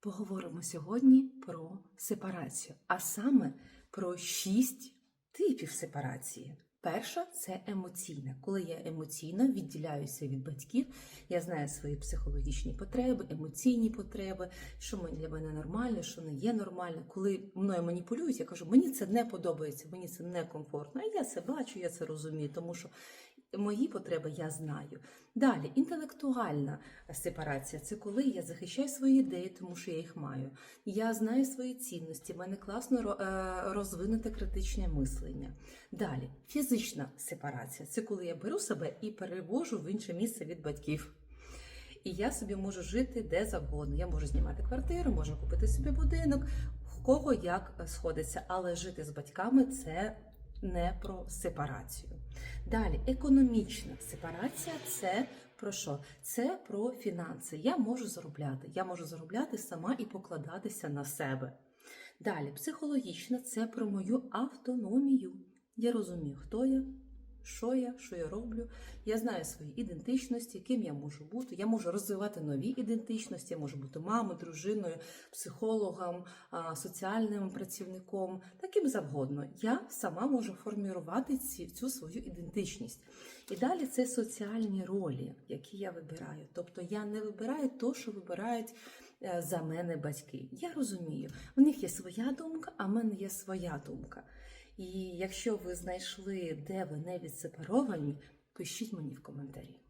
Поговоримо сьогодні про сепарацію, а саме про шість типів сепарації. Перша це емоційна. Коли я емоційно відділяюся від батьків, я знаю свої психологічні потреби, емоційні потреби, що для мене нормально, що не є нормально. Коли мною маніпулюють, я кажу, мені це не подобається, мені це не комфортно. А я це бачу, я це розумію, тому що мої потреби я знаю. Далі, інтелектуальна сепарація це коли я захищаю свої ідеї, тому що я їх маю. Я знаю свої цінності, в мене класно е, розвинуте критичне мислення. Далі, фізична сепарація це коли я беру себе і перевожу в інше місце від батьків. І я собі можу жити де завгодно. Я можу знімати квартиру, можу купити собі будинок, в кого як е, сходиться, але жити з батьками це не про сепарацію. Далі, економічна сепарація це про що? Це про фінанси. Я можу заробляти. Я можу заробляти сама і покладатися на себе. Далі, психологічна це про мою автономію. Я розумію, хто я, що я, що я роблю. Я знаю свої ідентичності, ким я можу бути. Я можу розвивати нові ідентичності, я можу бути мамою, дружиною, психологом, соціальним працівником, таким завгодно. Я сама можу формувати ці, цю свою ідентичність. І далі це соціальні ролі, які я вибираю. Тобто я не вибираю то, що вибирають е, за мене батьки. Я розумію, в них є своя думка, а в мене є своя думка. І якщо ви знайшли, де ви не відсепаровані, пишіть мені в коментарі.